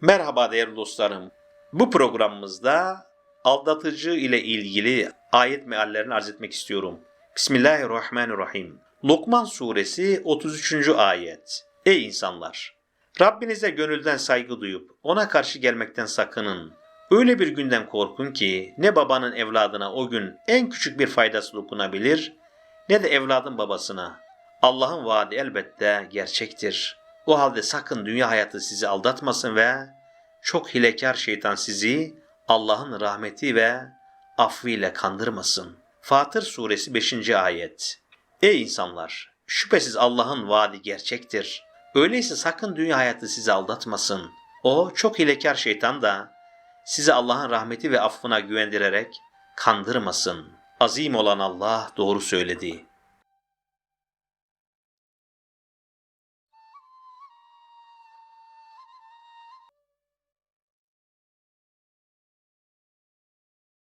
Merhaba değerli dostlarım. Bu programımızda aldatıcı ile ilgili ayet meallerini arz etmek istiyorum. Bismillahirrahmanirrahim. Lokman suresi 33. ayet. Ey insanlar! Rabbinize gönülden saygı duyup ona karşı gelmekten sakının. Öyle bir günden korkun ki ne babanın evladına o gün en küçük bir faydası dokunabilir ne de evladın babasına. Allah'ın vaadi elbette gerçektir. O halde sakın dünya hayatı sizi aldatmasın ve çok hilekar şeytan sizi Allah'ın rahmeti ve affıyla kandırmasın. Fatır suresi 5. ayet. Ey insanlar! Şüphesiz Allah'ın vaadi gerçektir. Öyleyse sakın dünya hayatı sizi aldatmasın. O çok hilekar şeytan da sizi Allah'ın rahmeti ve affına güvendirerek kandırmasın. Azim olan Allah doğru söyledi.